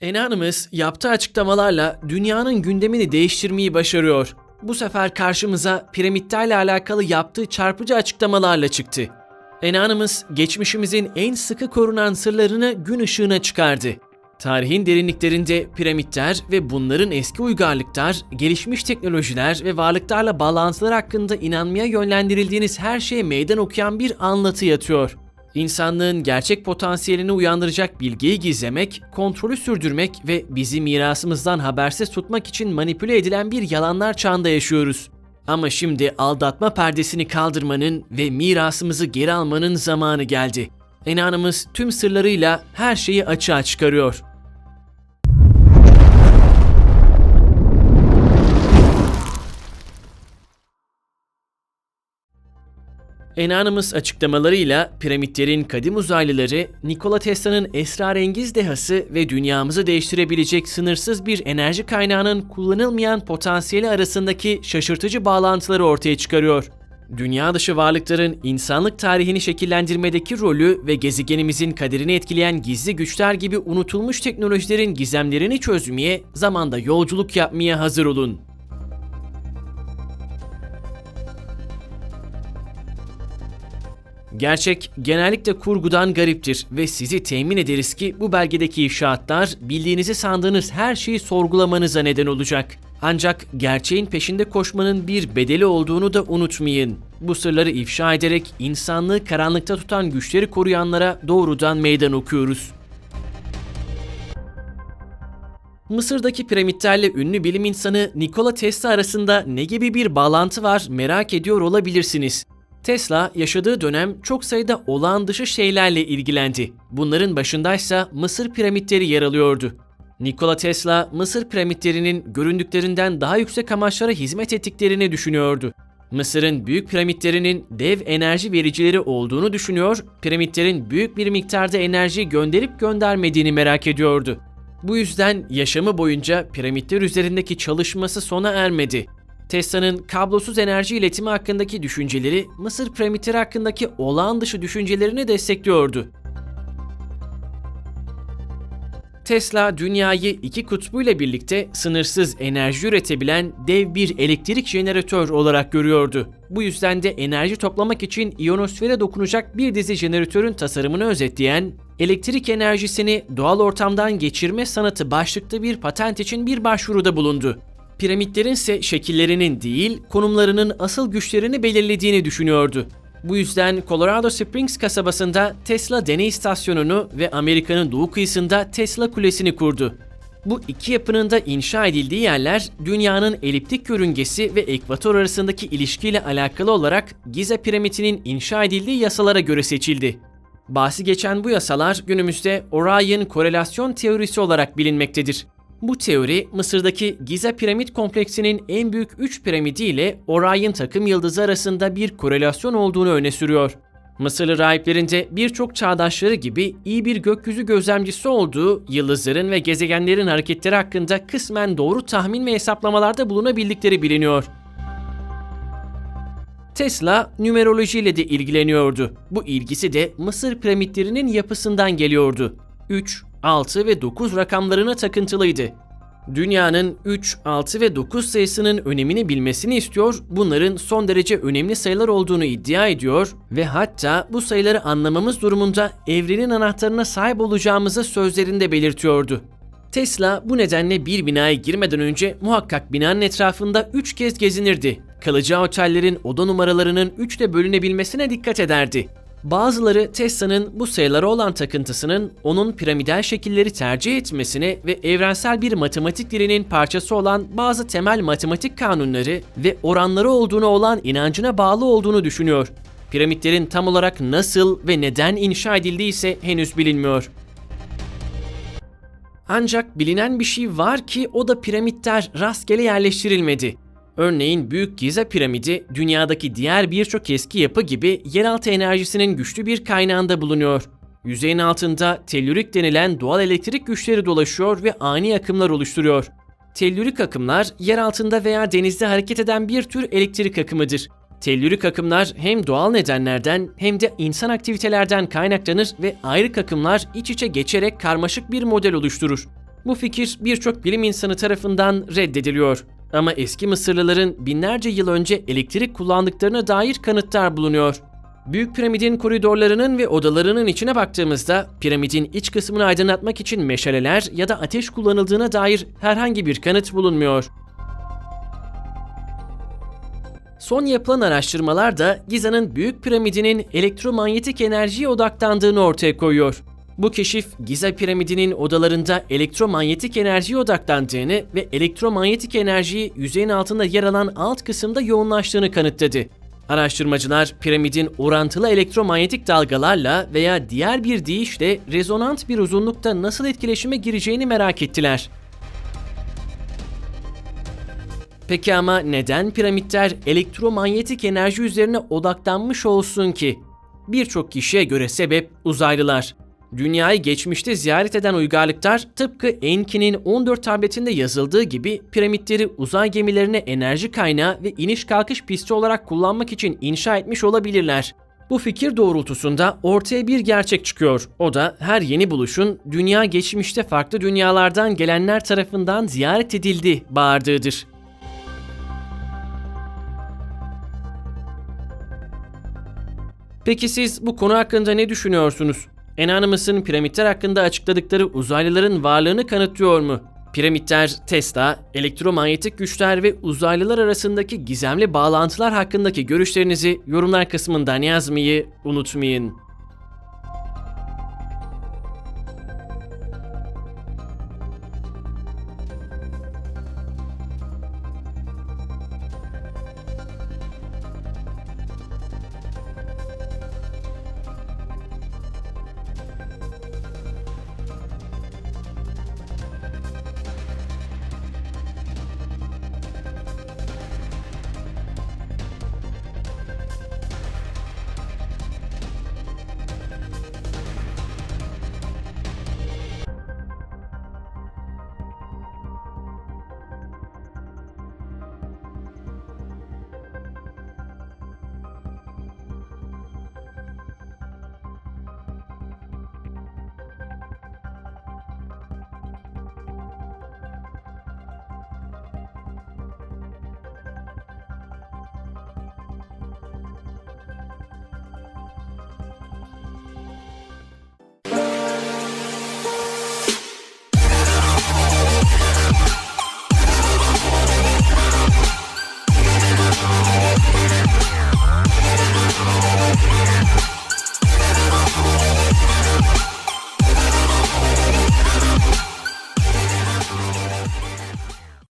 Enanımız yaptığı açıklamalarla dünyanın gündemini değiştirmeyi başarıyor. Bu sefer karşımıza piramitlerle alakalı yaptığı çarpıcı açıklamalarla çıktı. Enanımız geçmişimizin en sıkı korunan sırlarını gün ışığına çıkardı. Tarihin derinliklerinde piramitler ve bunların eski uygarlıklar, gelişmiş teknolojiler ve varlıklarla bağlantılar hakkında inanmaya yönlendirildiğiniz her şeye meydan okuyan bir anlatı yatıyor. İnsanlığın gerçek potansiyelini uyandıracak bilgiyi gizlemek, kontrolü sürdürmek ve bizi mirasımızdan habersiz tutmak için manipüle edilen bir yalanlar çağında yaşıyoruz. Ama şimdi aldatma perdesini kaldırmanın ve mirasımızı geri almanın zamanı geldi. Enanımız tüm sırlarıyla her şeyi açığa çıkarıyor. Enanımız açıklamalarıyla piramitlerin kadim uzaylıları, Nikola Tesla'nın esrarengiz dehası ve dünyamızı değiştirebilecek sınırsız bir enerji kaynağının kullanılmayan potansiyeli arasındaki şaşırtıcı bağlantıları ortaya çıkarıyor. Dünya dışı varlıkların insanlık tarihini şekillendirmedeki rolü ve gezegenimizin kaderini etkileyen gizli güçler gibi unutulmuş teknolojilerin gizemlerini çözmeye, zamanda yolculuk yapmaya hazır olun. Gerçek genellikle kurgudan gariptir ve sizi temin ederiz ki bu belgedeki ifşaatlar bildiğinizi sandığınız her şeyi sorgulamanıza neden olacak. Ancak gerçeğin peşinde koşmanın bir bedeli olduğunu da unutmayın. Bu sırları ifşa ederek insanlığı karanlıkta tutan güçleri koruyanlara doğrudan meydan okuyoruz. Mısır'daki piramitlerle ünlü bilim insanı Nikola Tesla arasında ne gibi bir bağlantı var merak ediyor olabilirsiniz. Tesla yaşadığı dönem çok sayıda olağan dışı şeylerle ilgilendi. Bunların başındaysa Mısır piramitleri yer alıyordu. Nikola Tesla, Mısır piramitlerinin göründüklerinden daha yüksek amaçlara hizmet ettiklerini düşünüyordu. Mısır'ın büyük piramitlerinin dev enerji vericileri olduğunu düşünüyor, piramitlerin büyük bir miktarda enerji gönderip göndermediğini merak ediyordu. Bu yüzden yaşamı boyunca piramitler üzerindeki çalışması sona ermedi. Tesla'nın kablosuz enerji iletimi hakkındaki düşünceleri Mısır piramitleri hakkındaki olağan dışı düşüncelerini destekliyordu. Tesla dünyayı iki kutbuyla birlikte sınırsız enerji üretebilen dev bir elektrik jeneratör olarak görüyordu. Bu yüzden de enerji toplamak için ionosfere dokunacak bir dizi jeneratörün tasarımını özetleyen elektrik enerjisini doğal ortamdan geçirme sanatı başlıklı bir patent için bir başvuruda bulundu piramitlerin ise şekillerinin değil, konumlarının asıl güçlerini belirlediğini düşünüyordu. Bu yüzden Colorado Springs kasabasında Tesla deney istasyonunu ve Amerika'nın doğu kıyısında Tesla Kulesi'ni kurdu. Bu iki yapının da inşa edildiği yerler dünyanın eliptik yörüngesi ve ekvator arasındaki ilişkiyle alakalı olarak Giza piramidinin inşa edildiği yasalara göre seçildi. Bahsi geçen bu yasalar günümüzde Orion korelasyon teorisi olarak bilinmektedir. Bu teori Mısır'daki Giza piramit kompleksinin en büyük 3 piramidi ile Orion takım yıldızı arasında bir korelasyon olduğunu öne sürüyor. Mısırlı rahiplerinde birçok çağdaşları gibi iyi bir gökyüzü gözlemcisi olduğu, yıldızların ve gezegenlerin hareketleri hakkında kısmen doğru tahmin ve hesaplamalarda bulunabildikleri biliniyor. Tesla numeroloji ile de ilgileniyordu. Bu ilgisi de Mısır piramitlerinin yapısından geliyordu. 3, 6 ve 9 rakamlarına takıntılıydı. Dünyanın 3, 6 ve 9 sayısının önemini bilmesini istiyor, bunların son derece önemli sayılar olduğunu iddia ediyor ve hatta bu sayıları anlamamız durumunda evrenin anahtarına sahip olacağımızı sözlerinde belirtiyordu. Tesla bu nedenle bir binaya girmeden önce muhakkak binanın etrafında 3 kez gezinirdi. Kalacağı otellerin oda numaralarının 3 ile bölünebilmesine dikkat ederdi. Bazıları Tesla'nın bu sayılara olan takıntısının onun piramidal şekilleri tercih etmesine ve evrensel bir matematik dilinin parçası olan bazı temel matematik kanunları ve oranları olduğunu olan inancına bağlı olduğunu düşünüyor. Piramitlerin tam olarak nasıl ve neden inşa edildiği ise henüz bilinmiyor. Ancak bilinen bir şey var ki o da piramitler rastgele yerleştirilmedi. Örneğin Büyük Giza piramidi dünyadaki diğer birçok eski yapı gibi yeraltı enerjisinin güçlü bir kaynağında bulunuyor. Yüzeyin altında tellürik denilen doğal elektrik güçleri dolaşıyor ve ani akımlar oluşturuyor. Tellürik akımlar yer altında veya denizde hareket eden bir tür elektrik akımıdır. Tellürik akımlar hem doğal nedenlerden hem de insan aktivitelerden kaynaklanır ve ayrık akımlar iç içe geçerek karmaşık bir model oluşturur. Bu fikir birçok bilim insanı tarafından reddediliyor. Ama eski Mısırlıların binlerce yıl önce elektrik kullandıklarına dair kanıtlar bulunuyor. Büyük piramidin koridorlarının ve odalarının içine baktığımızda piramidin iç kısmını aydınlatmak için meşaleler ya da ateş kullanıldığına dair herhangi bir kanıt bulunmuyor. Son yapılan araştırmalar da Giza'nın Büyük Piramidinin elektromanyetik enerjiye odaklandığını ortaya koyuyor. Bu keşif Giza piramidinin odalarında elektromanyetik enerjiye odaklandığını ve elektromanyetik enerjiyi yüzeyin altında yer alan alt kısımda yoğunlaştığını kanıtladı. Araştırmacılar piramidin orantılı elektromanyetik dalgalarla veya diğer bir deyişle rezonant bir uzunlukta nasıl etkileşime gireceğini merak ettiler. Peki ama neden piramitler elektromanyetik enerji üzerine odaklanmış olsun ki? Birçok kişiye göre sebep uzaylılar. Dünyayı geçmişte ziyaret eden uygarlıklar tıpkı Enki'nin 14 tabletinde yazıldığı gibi piramitleri uzay gemilerine enerji kaynağı ve iniş kalkış pisti olarak kullanmak için inşa etmiş olabilirler. Bu fikir doğrultusunda ortaya bir gerçek çıkıyor. O da her yeni buluşun dünya geçmişte farklı dünyalardan gelenler tarafından ziyaret edildi bağırdığıdır. Peki siz bu konu hakkında ne düşünüyorsunuz? Anonymous'ın piramitler hakkında açıkladıkları uzaylıların varlığını kanıtlıyor mu? Piramitler, Tesla, elektromanyetik güçler ve uzaylılar arasındaki gizemli bağlantılar hakkındaki görüşlerinizi yorumlar kısmından yazmayı unutmayın.